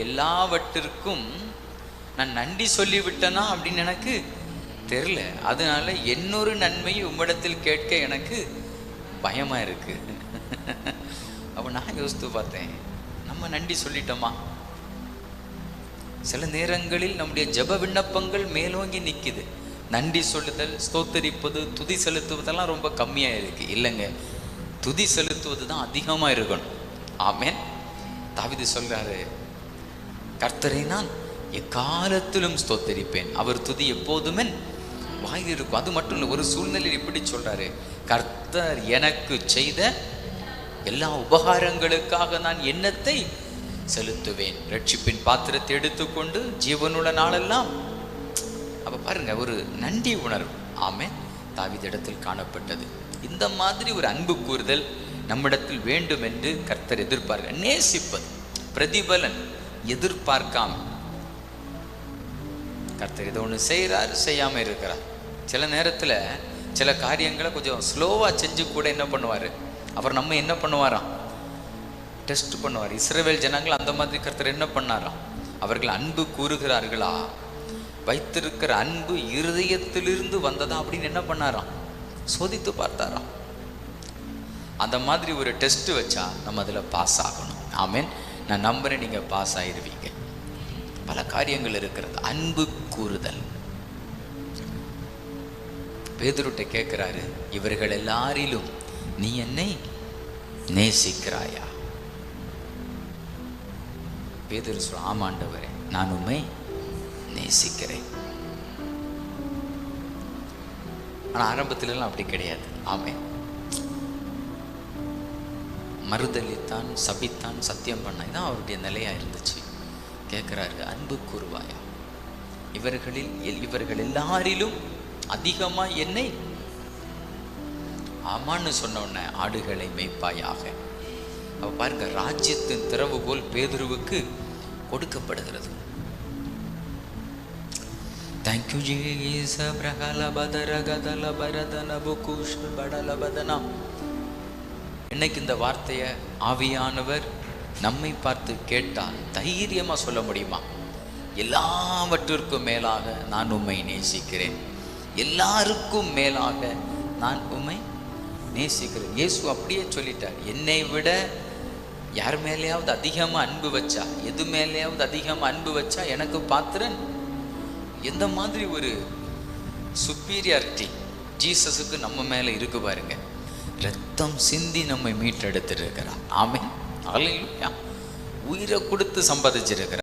எல்லாவற்றிற்கும் நான் நன்றி சொல்லிவிட்டேனா அப்படின்னு எனக்கு தெரில அதனால என்னொரு நன்மையை உம்மிடத்தில் கேட்க எனக்கு பயமா இருக்கு. அப்போ நான் யோசித்து பார்த்தேன் நம்ம நன்றி சொல்லிட்டோமா? சில நேரங்களில் நம்முடைய ஜெப விண்ணப்பங்கள் மேலோங்கி நிற்குது நன்றி சொல்லுதல் ஸ்தோத்தரிப்பது துதி செலுத்துவதெல்லாம் ரொம்ப கம்மியாக இருக்கு. இல்லைங்க துதி செலுத்துவது தான் அதிகமாக இருக்கணும். ஆமேன். தாவிது சொல்கிறாரு கர்த்தரை நான் எக்காலத்திலும் ஸ்தோத்தரிப்பேன். அவர் துதி எப்போதுமே வாயில் இருக்கும் அது மட்டும் இல்லை ஒரு சூழ்நிலையில் இப்படி சொல்றாரு. கர்த்தர் எனக்கு செய்த எல்லா உபகாரங்களுக்காக நான் எண்ணத்தை செலுத்துவேன். ரட்சிப்பின் பாத்திரத்தை எடுத்துக்கொண்டு ஜீவனுள்ள நாளெல்லாம். அப்ப பாருங்க ஒரு நன்றி உணர்வு. ஆமே தாவிதிடத்தில் காணப்பட்டது. இந்த மாதிரி ஒரு அன்பு கூறுதல் நம்மிடத்தில் வேண்டும் என்று கர்த்தர் எதிர்பார்க்க நேசிப்பது பிரதிபலன். எதிர்பார்க்காம. கர்த்தர் இதை ஒன்று செய்கிறார் செய்யாமல் இருக்கிறார். சில நேரத்தில் சில காரியங்களை கொஞ்சம் ஸ்லோவாக செஞ்சு கூட என்ன பண்ணுவார்? அவர் நம்ம என்ன பண்ணுவாராம்? டெஸ்ட் பண்ணுவார். இஸ்ரவேல் ஜனங்கள் அந்த மாதிரி கர்த்தர் என்ன பண்ணாராம்? அவர்கள் அன்பு கூறுகிறார்களா? வைத்திருக்கிற அன்பு இருதயத்திலிருந்து வந்ததா அப்படின்னு என்ன பண்ணாராம்? சோதித்து பார்த்தாராம். அந்த மாதிரி ஒரு டெஸ்ட் வச்சா நம்ம அதில் பாஸ் ஆகணும். ஆமேன் நான் நம்புறேன் நீங்கள் பாஸ் ஆயிடுவீங்க பல காரியங்கள் இருக்கிறது. அன்பு கூறுதல். பேதுருட்ட கேட்குறாரு இவர்கள் எல்லாரிலும் நீ என்னை நேசிக்கிறாயா? பேதுரு சொல்ற ஆமாண்டவரே நான் உண்மை நேசிக்கிறேன். ஆனால் ஆரம்பத்திலலாம் அப்படி கிடையாது. ஆமே மறுதளித்தான் சபித்தான் சத்தியம் பண்ண இதான் அவருடைய நிலையா இருந்துச்சு கேட்குறாரு அன்பு கூறுவாயா? இவர்களில் எல்- இவர்கள் எல்லாரிலும் அதிகமா என்னை? ஆமான்னு சொன்ன உடனே ஆடுகளை மேய்ப்பாயாக. அவ பாருங்க ராஜ்யத்தின் திறவுகோல் பேதுருவுக்கு கொடுக்கப்படுகிறது. தேங்க்யூ ஜீச பிரகல பதர கதல பரதன புகுஷ படல பதனா இன்னைக்கு இந்த வார்த்தையை ஆவியானவர் நம்மை பார்த்து கேட்டால் தைரியமாக சொல்ல முடியுமா? எல்லாவற்றிற்கும் மேலாக நான் உம்மை நேசிக்கிறேன். எல்லாருக்கும் மேலாக நான் உண்மை நேசிக்கிறேன். இயேசு அப்படியே சொல்லிட்டார் என்னை விட யார் மேலேயாவது அதிகமாக அன்பு வச்சா எது மேலேயாவது அதிகமாக அன்பு வச்சா எனக்கு பாத்திரன்? எந்த மாதிரி ஒரு சுப்பீரியாரிட்டி ஜீசஸுக்கு நம்ம மேலே இருக்கு பாருங்க. ரத்தம் சிந்தி நம்மை மீட்டெடுத்திருக்கிறார். ஆமே அலையா உயிரை கொடுத்து சம்பாதிச்சிருக்கிறார்.